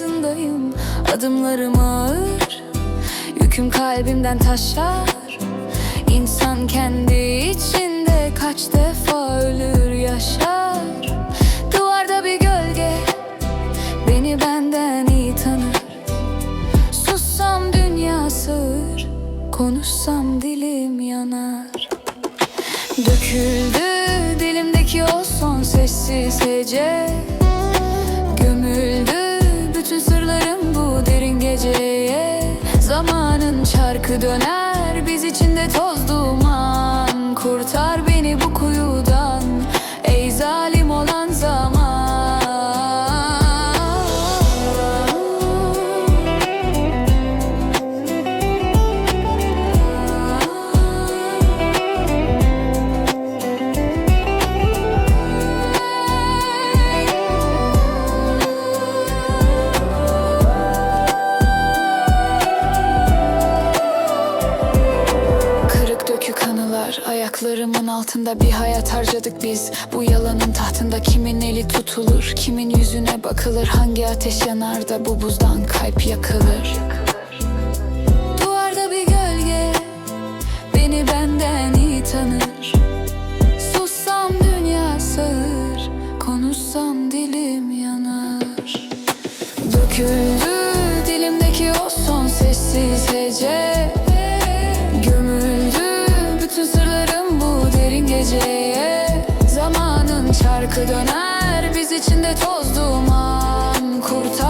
Gecenin yasındayım Adımlarım ağır, yüküm kalbimden taşar İnsan kendi içinde kaç defa ölür yaşar. Duvarda bir gölge beni benden iyi tanır. Sussam dünya sığır Konuşsam dilim yanar. Döküldü dilimdeki o son sessiz hece Gömüldü Döner. Biz içinde toz duman Kurtar beni bu kuyudan anılar ayaklarımın altında bir hayat harcadık biz. Bu yalanın tahtında kimin eli tutulur Kimin yüzüne bakılır hangi ateş yanar da bu buzdan kalp yakılır. Duvarda bir gölge beni benden iyi tanır. Sussam dünya sağır konuşsam dilim yanar. Döküldü dilimdeki o son sessiz hece Şarkı döner. Biz içinde toz duman Kurtar.